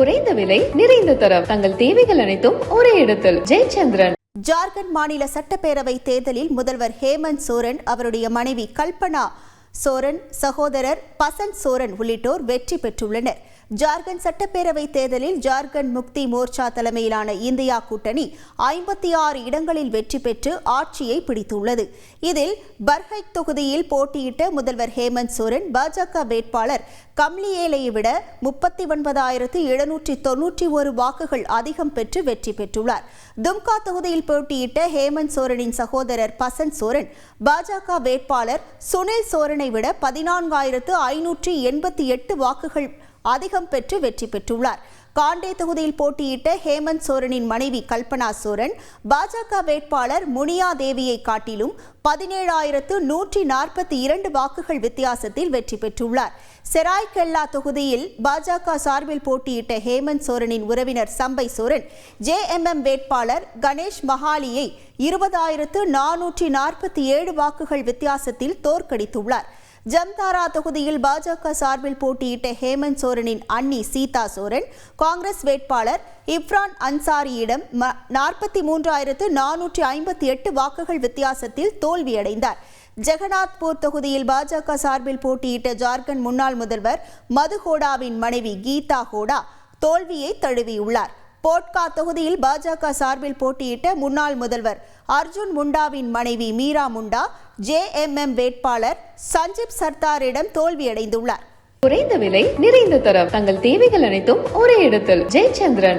குறைந்த விலை நிறைந்த தரம். தங்கள் தேவைகள் அனைத்தும் ஒரே இடத்தில். ஜெயச்சந்திரன். ஜார்க்கண்ட் மாநில சட்டப்பேரவை தேர்தலில் முதல்வர் ஹேமந்த் சோரன் அவருடைய மனைவி கல்பனா சோரன் சகோதரர் பசந்த் சோரன் உள்ளிட்டோர் வெற்றி பெற்றுள்ளனர். ஜார்க்கண்ட் சட்டப்பேரவை தேர்தலில் ஜார்க்கண்ட் முக்தி மோர்ச்சா தலைமையிலான இந்தியா கூட்டணி ஐம்பத்தி ஆறு இடங்களில் வெற்றி பெற்று ஆட்சியை பிடித்துள்ளது. இதில் பர்ஹைக் தொகுதியில் போட்டியிட்ட முதல்வர் ஹேமந்த் சோரன் பாஜக வேட்பாளர் கம்லியேலை விட முப்பத்தி ஒன்பதாயிரத்து எழுநூற்றி தொன்னூற்றி ஒரு வாக்குகள் அதிகம் பெற்று வெற்றி பெற்றுள்ளார். தும்கா தொகுதியில் போட்டியிட்ட ஹேமந்த் சோரனின் சகோதரர் பசந்த் சோரன் பாஜக வேட்பாளர் சுனில் சோரன் விட பதினான்காயிரத்து ஐநூற்றி எண்பத்தி எட்டு வாக்குகள் அதிகம் பெற்று வெற்றி பெற்றுள்ளார். காண்டே தொகுதியில் போட்டியிட்ட ஹேமந்த் சோரனின் மனைவி கல்பனா சோரன் பாஜக வேட்பாளர் முனியா தேவியை காட்டிலும் பதினேழாயிரத்து நூற்றி நாற்பத்தி இரண்டு வாக்குகள் வித்தியாசத்தில் வெற்றி பெற்றுள்ளார். செராய்கெல்லா தொகுதியில் பாஜக சார்பில் போட்டியிட்ட ஹேமந்த் சோரனின் உறவினர் சம்பை சோரன் ஜேஎம்எம் வேட்பாளர் கணேஷ் மஹாலியை இருபதாயிரத்து நானூற்றி நாற்பத்தி ஏழு வாக்குகள் வித்தியாசத்தில் தோற்கடித்துள்ளார். ஜம்தாரா தொகுதியில் பாஜக சார்பில் போட்டியிட்ட ஹேமந்த் சோரனின் அண்ணி சீதா சோரன் காங்கிரஸ் வேட்பாளர் இப்ரான் அன்சாரியிடம் நாற்பத்தி மூன்றாயிரத்து நானூற்றி ஐம்பத்தி எட்டு வாக்குகள் வித்தியாசத்தில் தோல்வியடைந்தார். ஜெகநாத்பூர் தொகுதியில் பாஜக சார்பில் போட்டியிட்ட ஜார்க்கண்ட் முன்னாள் முதல்வர் மதுகோடாவின் மனைவி கீதா ஹோடா தோல்வியை தழுவியுள்ளார். போட்கா தொகுதியில் பாஜக சார்பில் போட்டியிட்ட முன்னாள் முதல்வர் அர்ஜுன் முண்டாவின் மனைவி மீரா முண்டா ஜேஎம்எம் வேட்பாளர் சஞ்சீப் சர்தாரிடம் தோல்வியடைந்துள்ளார். குறைந்த விலை நிறைந்த தரம். தங்கள் தேவைகள் அனைத்தும் ஒரே இடத்தில். ஜெயச்சந்திரன்.